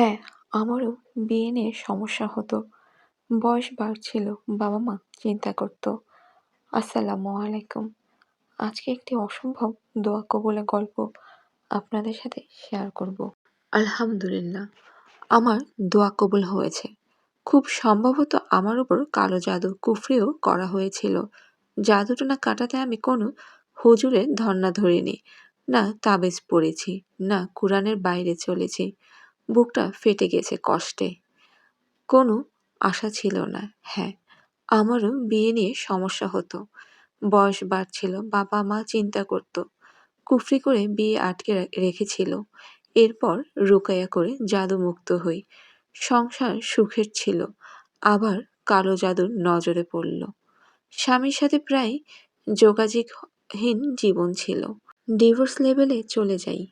হ্যাঁ, আমারও বিয়ে নিয়ে সমস্যা হতো। বয়স বাড়ছিল, বাবা-মা চিন্তা করত। আসসালামু আলাইকুম। আজকে একটি অসম্ভব দোয়া কবুলের গল্প আপনাদের সাথে শেয়ার করব। আলহামদুলিল্লাহ, আমার দোয়া কবুল হয়েছে। খুব সম্ভবত আমার উপর কালো জাদু কুফরিও করা হয়েছিল। জাদুটনা কাটাতে আমি কোনো হুজুরের ধর্না ধরিনি, না তাবিজ পড়েছি, না কুরআনের বাইরে চলেছি। বুকটা ফেটে গেছে কষ্টে। কোনো আশা ছিল না। হ্যাঁ, আমারও বিয়ে নিয়ে সমস্যা হতো। বয়স বাড়ছিল, বাবা-মা চিন্তা করত। কুফরি করে বিয়ে আটকে রেখেছিল। এরপর রুকাইয়া করে জাদুমুক্ত হই। সংসার সুখের ছিল। আবার কালো জাদুর নজরে পড়ল। স্বামীর সাথে প্রায় যোগাযোগহীন জীবন ছিল। ডিভোর্স লেভেলে চলে যাই।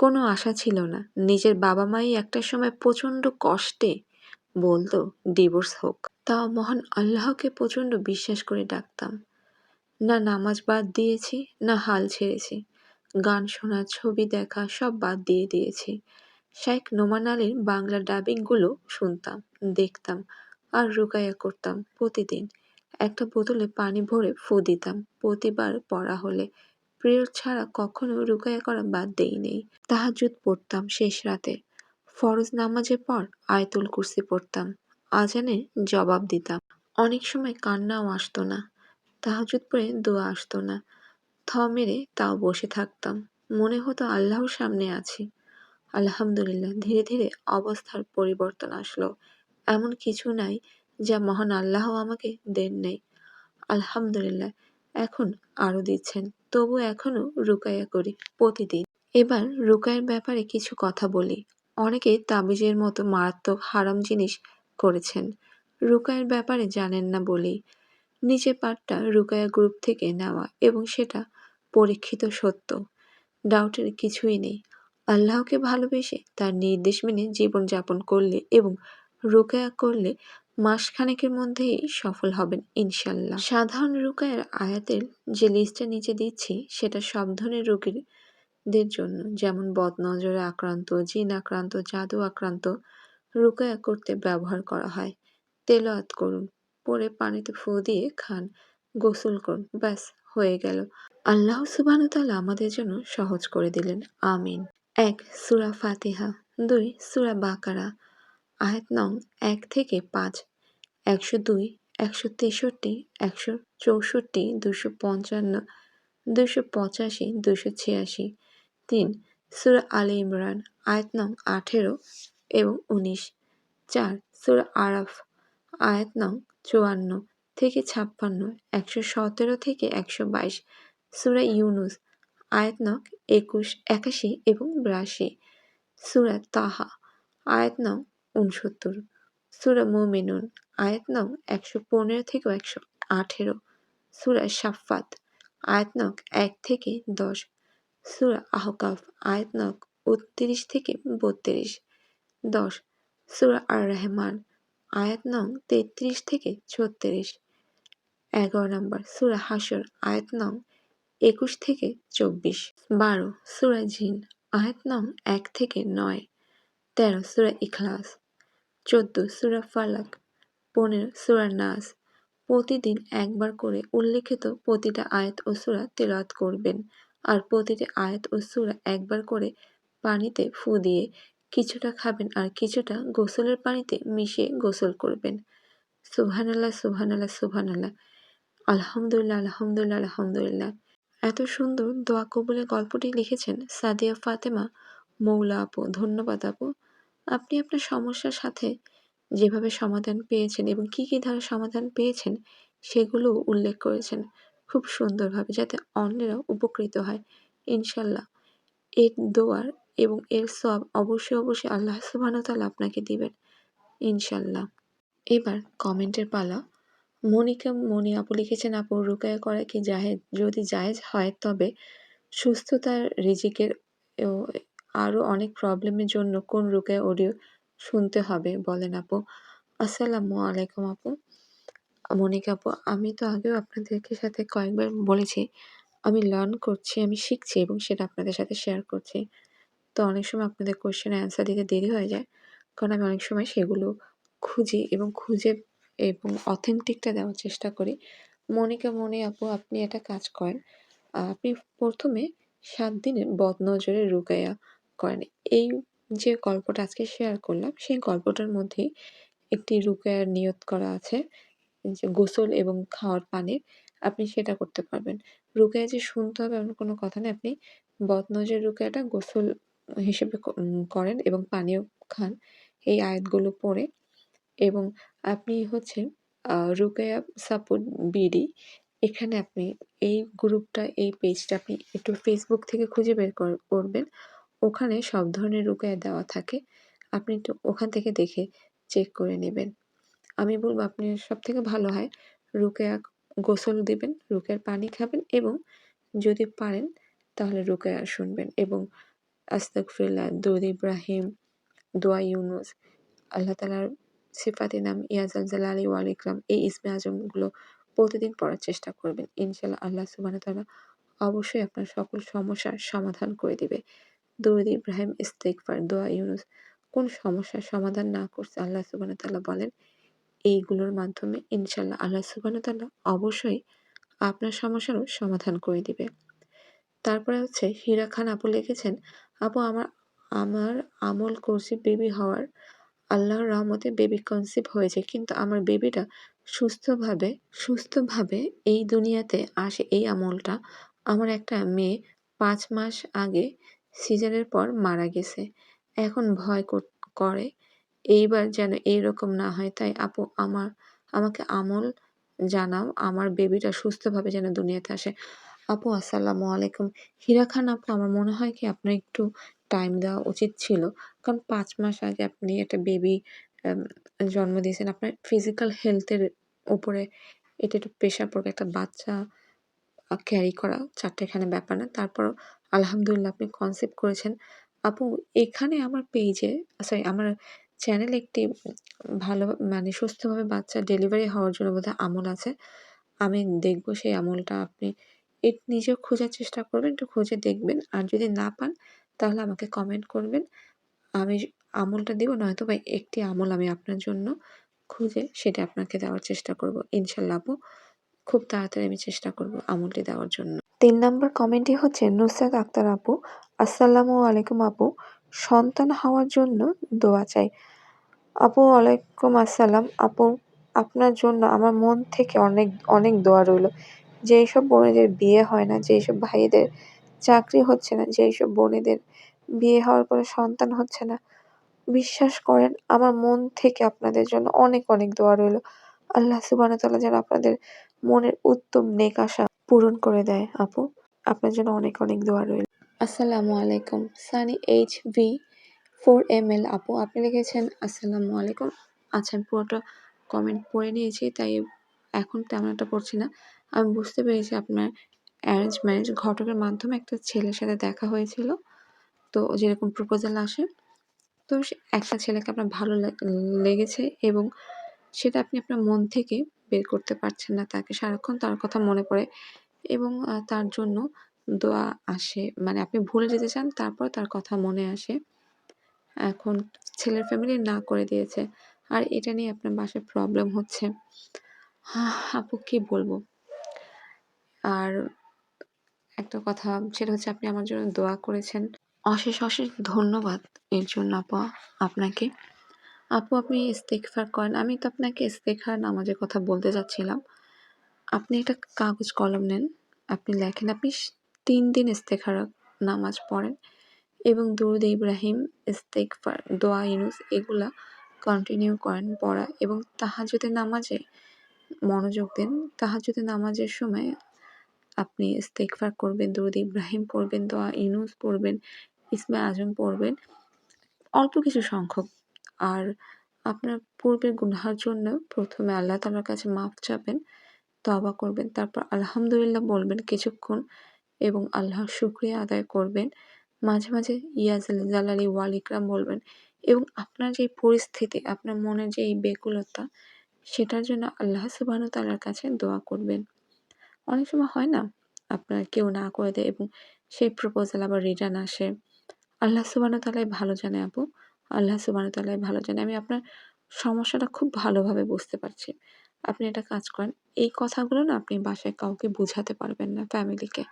কোনো আশা ছিল না। নিজের বাবা-মাই একটা সময় প্রচণ্ড কষ্টে বলতো ডিভোর্স হোক। তাও মহান আল্লাহকে প্রচণ্ড বিশ্বাস করে ডাকতাম। না নামাজ বাদ দিয়েছি, না হাল ছেড়েছি। গান শোনা, ছবি দেখা সব বাদ দিয়ে দিয়েছি। শেখ নোমান আলীর বাংলা ডাবিংগুলো শুনতাম, দেখতাম আর রুকাইয়া করতাম প্রতিদিন। একটা বোতলে পানি ভরে ফু দিতাম প্রতিবার পড়া হলে। প্রিয় ছাড়া কখনো রুকাইয়া করা বাদ দেই নেই। তাহাজ্জুদ পড়তাম শেষ রাতে। ফরজ নামাজের পর আয়তুল কুরসি পড়তাম। আজানে জবাব দিতাম। অনেক সময় কান্নাও আসতো না। তাহাজ্জুদ পড়ে দোয়া আসতো না। থ মেরে তাও বসে থাকতাম। মনে হতো আল্লাহর সামনে আছি। আলহামদুলিল্লাহ, ধীরে ধীরে অবস্থার পরিবর্তন আসলো। এমন কিছু নাই যা মহান আল্লাহ আমাকে দেন নেই আলহামদুলিল্লাহ, এখন আরও দিচ্ছেন। তবু এখনও রুকাইয়া করি প্রতিদিন। এবার রুকাইয়ের ব্যাপারে কিছু কথা বলি। অনেকে তাবিজের মতো মারাত্মক হারাম জিনিস করেছেন। রুকাইয়ের ব্যাপারে জানেন না বলেই। নিচের পাঠটা রুকায়া গ্রুপ থেকে নেওয়া এবং সেটা পরীক্ষিত সত্য। ডাউটের কিছুই নেই। আল্লাহকে ভালোবেসে তার নির্দেশ মেনে জীবনযাপন করলে এবং রুকায়া করলে মাসখানেকের মধ্যেই সফল হবেন ইনশাল্লাহ। সাধারণ রুকায়ার আয়াতের যে লিস্টটা নিচে দিচ্ছি সেটা সব ধরনের রোগীর দের জন্য যেমন বদনজরে আক্রান্ত, জিন আক্রান্ত, জাদু আক্রান্ত রুকায়া করতে ব্যবহার করা হয়। তেলাওয়াত করুন, পরে পানিতে ফু দিয়ে খান, গোসল করুন, ব্যাস হয়ে গেল। আল্লাহ সুবহান তাআলা আমাদের জন্য সহজ করে দিলেন। আমিন। এক সুরা ফাতিহা দুই সুরা বাকারা আয়াত নং এক থেকে পাঁচ একশো দুই, একশো তেষট্টি, একশো চৌষট্টি, দুশো পঞ্চান্ন, দুশো পঁচাশি, দুশো ছিয়াশি। তিন, সুরা আলে ইমরান, আয়াত নং আঠেরো এবং উনিশ। চার, সুরা আরাফ, আয়াত নং চুয়ান্ন থেকে ছাপ্পান্ন, একশো সতেরো থেকে একশো বাইশ। সুরা ইউনুস, আয়াত নং একুশ, একাশি এবং বিরাশি। সুরা তাহা, আয়াত নং উনসত্তর। সুরা মোমিনুন আয়াত নং একশো পনেরো থেকে একশো আঠেরো। সুরা সাফাত আয়াত নং এক থেকে দশ। সুরা আহকাফ, আয়াত নং উনত্রিশ থেকে বত্রিশ। দশ। সুরা আর রহমান আয়াত নং তেত্রিশ থেকে ছত্রিশ। এগারো নম্বর, সুরা হাসর আয়াত নং একুশ থেকে চব্বিশ। বারো। সুরা জিন, আয়াত নং এক থেকে নয়। তেরো। সুরা ইখলাস। চোদ্দ। সুরা ফালাক। পনেরো সুরা নাস প্রতিদিন একবার করে উল্লেখিত প্রতিটা আয়াত ও সুরা তেলাওয়াত করবেন। আর প্রতিটি আয়াত ও সুরা একবার করে পানিতে ফু দিয়ে কিছুটা খাবেন আর কিছুটা গোসলের পানিতে মিশিয়ে গোসল করবেন। সুবহানাল্লাহ সুবহানাল্লাহ সুবহানাল্লাহ। আলহামদুলিল্লাহ আলহামদুলিল্লাহ আলহামদুলিল্লাহ। এত সুন্দর দোয়া কবুলের গল্পটি লিখেছেন সাদিয়া ফাতেমা, মৌলা আপু। ধন্যবাদ আপু। আপনি আপনার সমস্যার সাথে যেভাবে সমাধান পেয়েছেন এবং কি, কী ধারা সমাধান পেয়েছেন সেগুলো উল্লেখ করেছেন খুব সুন্দরভাবে যাতে অন্যেরাও উপকৃত হয়। ইনশাল্লাহ। এর দোয়ার এবং এর সব অবশ্যই অবশ্যই আল্লাহ সুবাহতাল আপনাকে দিবেন। ইনশাল্লাহ। এবার কমেন্টের পালা। মনিকা মনি আপু লিখেছেন, আপু, রুকায়া করা কি জাহেজ? যদি জায়েজ হয় তবে সুস্থতার রিজিকের আরও অনেক প্রবলেমের জন্য কোন রুকায়া অডিও শুনতে হবে, বলেন আপু। আসসালামু আলাইকুম আপু। মনিকা আপু, আমি তো আগেও আপনাদেরকে সাথে কয়েকবার বলেছি, আমি লার্ন করছি, আমি শিখছি এবং সেটা আপনাদের সাথে শেয়ার করছি। তো অনেক সময় আপনাদের কোয়েশ্চেনে অ্যান্সার দিতে দেরি হয়ে যায়, কারণ আমি অনেক সময় সেগুলো খুঁজি এবং খুঁজে এবং অথেন্টিকটা দেওয়ার চেষ্টা করি। মনিকা, মনি আপু, আপনি একটা কাজ করেন আপনি প্রথমে সাত দিনের বদনজরে রুকাইয়া করেন। এই যে গল্পটা আজকে শেয়ার করলাম, সেই গল্পটার মধ্যেই একটি রুকায়ার নিয়ত করা আছে, যে গোসল এবং খাওয়ার পানির, আপনি সেটা করতে পারবেন। রুকায়া যে শুনতে হবে এমন কোনো কথা নেই, আপনি বদনজের রুকায়াটা গোসল হিসেবে করেন এবং পানীয় খান এই আয়াতগুলো পড়ে এবং আপনি হচ্ছে রুকায়া সাপোর্ট বিডি, এখানে আপনি এই গ্রুপটা এই পেজটা আপনি একটু ফেসবুক থেকে খুঁজে বের কর- করবেন। ওখানে সব ধরনের রুকায়া দেওয়া থাকে। আপনি একটু ওখান থেকে দেখে চেক করে নেবেন। আমি বলব আপনি সব থেকে ভালো হয় রুকেয়া গোসল দিবেন, রুকেয়ার পানি খাবেন এবং যদি পারেন তাহলে রুকেয়া শুনবেন এবং আস্তাগফিরুল্লাহ, দরুদ ইব্রাহিম, দোয়া ইউনুস, আল্লাহ তালার সিফাতি নাম ইয়াজাল জালালি ওয়াল ইকরাম, এই ইসমে আজমগুলো প্রতিদিন পড়ার চেষ্টা করবেন। ইনশাল্লাহ আল্লাহ সুবাহ তালা অবশ্যই আপনার সকল সমস্যার সমাধান করে দিবে। দরুদ ইব্রাহিম ইস্তেকফার দোয়া ইউনুস। কোন সমস্যার সমাধান না করছে আল্লাহ সুবাহ তালা বলেন, এইগুলোর মাধ্যমে ইনশাল্লাহ আল্লাহ সুবহানাহু তাআলা অবশ্যই আপনার সমস্যারও সমাধান করে দিবে। তারপরে হচ্ছে, হীরা খান আপু লিখেছেন, আপু, আমার আমার আমল করছি বেবি হওয়ার। আল্লাহর রহমতে বেবি কনসিভ হয়েছে, কিন্তু আমার বেবিটা সুস্থভাবে সুস্থভাবে এই দুনিয়াতে আসে এই আমলটা। আমার একটা মেয়ে পাঁচ মাস আগে সিজারের পর মারা গেছে। এখন ভয় করে এইবার যেন এইরকম না হয়। তাই আপু, আমার, আমাকে আমল জানাও, আমার বেবিটা সুস্থভাবে যেন দুনিয়াতে আসে। আপু, আসসালামু আলাইকুম। হীরা খান আপু, আমার মনে হয় কি আপনার একটু টাইম দেওয়া উচিত ছিল। কারণ পাঁচ মাস আগে আপনি একটা বেবি জন্ম দিয়েছেন। আপনার ফিজিক্যাল হেলথের উপরে এটা একটু প্রেশার পড়বে। একটা বাচ্চা ক্যারি করা চারটেখানে ব্যাপার না। তারপরও আলহামদুলিল্লাহ, আপনি কনসেপ্ট করেছেন। আপু, এখানে আমার পেজে সরি আমার চ্যানেল একটি ভালো মানে সুস্থভাবে বাচ্চা ডেলিভারি হওয়ার জন্য বোধহয় আমল আছে। আমি দেখব সেই আমলটা আপনি এ নিজেও খোঁজার চেষ্টা করবেন, একটু খুঁজে দেখবেন। আর যদি না পান, তাহলে আমাকে কমেন্ট করবেন। আমি আমলটা দেবো, নয়তো বা একটি আমল আমি আপনার জন্য খুঁজে সেটা আপনাকে দেওয়ার চেষ্টা করব, ইনশাল্লাহ আপু। খুব তাড়াতাড়ি আমি চেষ্টা করব আমলটি দেওয়ার জন্য। তিন নম্বর কমেন্টটি হচ্ছে, নুসরাত আক্তার আপু, আসসালামু আলাইকুম আপু, সন্তান হওয়ার জন্য দোয়া চাই। আপু, ওয়ালাইকুম আসসালাম। আপু, আপনার জন্য আমার মন থেকে অনেক অনেক দোয়া রইল। যেই সব বোনেদের বিয়ে হয় না, যেই সব ভাইদের চাকরি হচ্ছে না, যেই সব বোনেদের বিয়ে হওয়ার পরে সন্তান হচ্ছে না, বিশ্বাস করেন, আমার মন থেকে আপনাদের জন্য অনেক অনেক দোয়া রইল। আল্লাহ ওয়া যেন আপনাদের মনের উত্তম নেক আশা পূরণ করে দেয় আপু। আপনার জন্য অনেক অনেক দোয়া রইল। আসসালামু আলাইকুম। Sunny H V four M L আপু, আপনি লিখেছেন, আসসালামু আলাইকুম। আচ্ছা আমি পুরোটা কমেন্ট পড়ে নিয়েছি, তাই এখন তেমন একটা পড়ছি না। আমি বুঝতে পেরেছি আপনার অ্যারেঞ্জ ম্যারেজ ঘটকের মাধ্যমে একটা ছেলের সাথে দেখা হয়েছিল। তো যেরকম প্রপোজাল আসে, তো একটা ছেলেকে আপনার ভালো লাগ- লেগেছে এবং সেটা আপনি আপনার মন থেকে বের করতে পারছেন না তাকে সারাক্ষণ তার কথা মনে পড়ে এবং তার জন্য দোয়া আসে। মানে আপনি ভুলে যেতে চান, তারপর তার কথা মনে আসে। এখন ছেলের ফ্যামিলি না করে দিয়েছে। আর এটা নিয়ে আপনার বাসায় প্রবলেম হচ্ছে। আপু কি বলব? আর একটা কথা, সেটা হচ্ছে আপনি আমার জন্য দোয়া করেছেন। অশেষ অশেষ ধন্যবাদ এর জন্য আপু, আপনাকে। আপু, আপনি ইস্তেগফার করেন। আমি তো আপনাকে ইস্তেখার নামাজের কথা বলতে যাচ্ছিলাম। আপনি একটা কাগজ কলম নেন, আপনি লেখেন, আপনি তিন দিন ইস্তেখার নামাজ পড়েন এবং দুরুদ ইব্রাহিম, ইস্তেগফার, দোয়া ইউনুস এগুলা কন্টিনিউ করেন পড়া এবং তাহাজ্জুদের নামাজে মনোযোগ দিন। তাহাজ্জুদের নামাজের সময় আপনি ইস্তেগফার করবেন, দুরুদ ইব্রাহিম পড়বেন, দোয়া ইউনুস পড়বেন, ইসমে আজম পড়বেন, অল্প কিছু সংখ্যক আর আপনার পূর্বের গুনহার জন্য প্রথমে আল্লাহ তালার কাছে মাফ চাবেন, তওবা করবেন, তারপর আলহামদুলিল্লাহ বলবেন কিছুক্ষণ এবং আল্লাহর শুক্রিয়া আদায় করবেন। মাঝে মাঝে ইয়াজ জালালি ওয়াল ইকরাম বলবেন এবং আপনার যে পরিস্থিতি, আপনার মনের যে এই বেকুলতা, সেটার জন্য আল্লাহ সুবহানাহু তালার কাছে দোয়া করবেন। অনেক সময় হয় না, আপনার কেউ না করে দেয় এবং সেই প্রপোজাল আবার রিটার্ন আসে। আল্লাহ সুবহানাহু তালাই ভালো জানে আপু। আল্লাহ সুবহানাহু তাআলাই ভালো জানে। আমি আপনার সমস্যাটা খুব ভালোভাবে বুঝতে পারছি। আপনি একটা কাজ করেন, এই কথাগুলো না আপনি বাসায় কাউকে বুঝাতে পারবেন না ফ্যামিলিকে।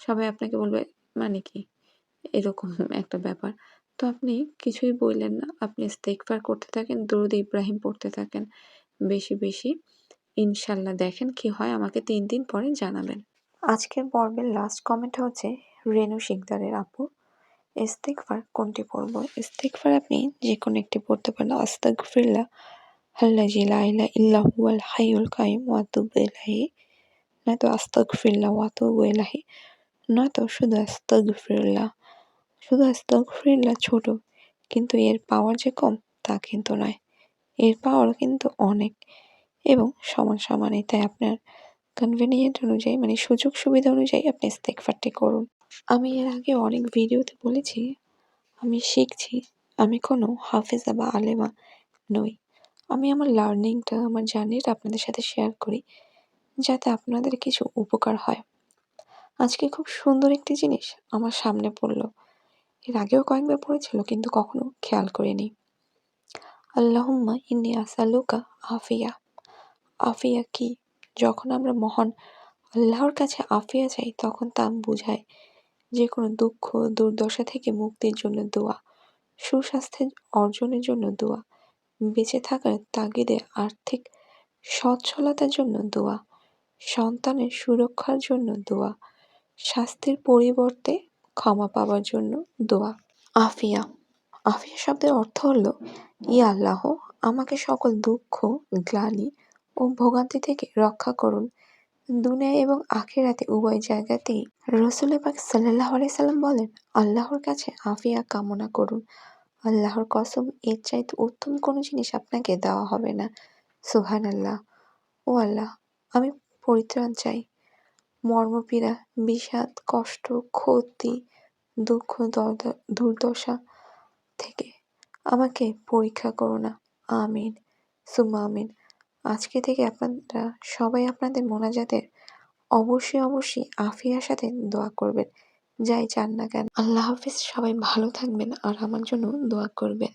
সবাই আপনাকে বলবে মানে কি? এরকম একটা ব্যাপার। তো আপনি কিছুই বললেন না। আপনি ইস্তেগফার করতে থাকেন, দরুদ ইব্রাহিম পড়তে থাকেন বেশি, বেশি। ইনশাল্লাহ দেখেন কি হয় আমাকে তিন দিন পরে জানাবেন। আজকের পর্বের লাস্ট কমেন্ট হচ্ছে রেনু শিকদারের আপু। ইস্তেগফার কোনটি পড়ব? ইস্তেগফার আপনি যে কোনো একটি পড়তে পারেন। আস্তাগফিরুল্লাহ, আল্লাযী লা ইলাহা ইল্লা হুয়াল হাইয়ুল কাইয়্যুম ওয়া আতুবু ইলাইহি নয়তো আস্তাগফিরুল্লাহ, ওয়া আতুবু ইলাইহি নয়তো শুধু আস্তাগফিরুল্লাহ। শুধু আস্তাগফিরুল্লাহ ছোট, কিন্তু এর পাওয়ার যে কম, তা কিন্তু নয়। এর পাওয়ার কিন্তু অনেক এবং সমান সমানই। তাই আপনার কনভেনিয়েন্ট অনুযায়ী মানে সুযোগ সুবিধা অনুযায়ী আপনি ইস্তেগফারটি করুন। আমি এর আগে অনেক ভিডিওতে বলেছি, আমি শিখছি। আমি কোনো হাফেজা বা আলেমা নই। আমি আমার লার্নিংটা, আমার জার্নিটা আপনাদের সাথে শেয়ার করি, যাতে আপনাদের কিছু উপকার হয়। আজকে খুব সুন্দর একটি জিনিস আমার সামনে পড়ল। এর আগেও কয়েকবার পড়েছিল, কিন্তু কখনো খেয়াল করিনি। আল্লাহুম্মা ইন্নী আসআলুকা আফিয়া। আফিয়া কি? যখন আমরা মহান আল্লাহর কাছে আফিয়া চাই, তখন তা বোঝায় যে কোনো দুঃখ দুর্দশা থেকে মুক্তির জন্য দোয়া, সুস্বাস্থ্যের অর্জনের জন্য দোয়া, বেঁচে থাকার তাগিদে আর্থিক সচ্ছলতার জন্য দোয়া, সন্তানের সুরক্ষার জন্য দোয়া, শাস্তির পরিবর্তে ক্ষমা পাওয়ার জন্য দোয়া। আফিয়া আফিয়া শব্দের অর্থ হলো ই আল্লাহ আমাকে সকল দুঃখ, গ্লানি ও ভোগান্তি থেকে রক্ষা করুন। দুনিয়া এবং আখিরাতে উভয় জায়গাতেই রসুল পাক আলাইহি সাল্লাম বলেন আল্লাহর কাছে আফিয়া কামনা করুন। আল্লাহর কসম এর চাইতে উত্তম কোনো জিনিস আপনাকে দেওয়া হবে না। সুবহানাল্লাহ। ও আল্লাহ আমি পরিত্রাণ চাই। মর্মপীড়া, বিষাদ, কষ্ট, ক্ষতি, দুঃখ, দুর্দশা থেকে আমাকে পরীক্ষা করো না। আমিন। সুমা আমিন। আজকে থেকে আপনারা সবাই আপনাদের মোনাজাতের অবশ্যই অবশ্যই আফিয়ার সাথে দোয়া করবেন। যাই চান না কেন। আল্লাহ হাফিজ, সবাই ভালো থাকবেন আর আমার জন্য দোয়া করবেন।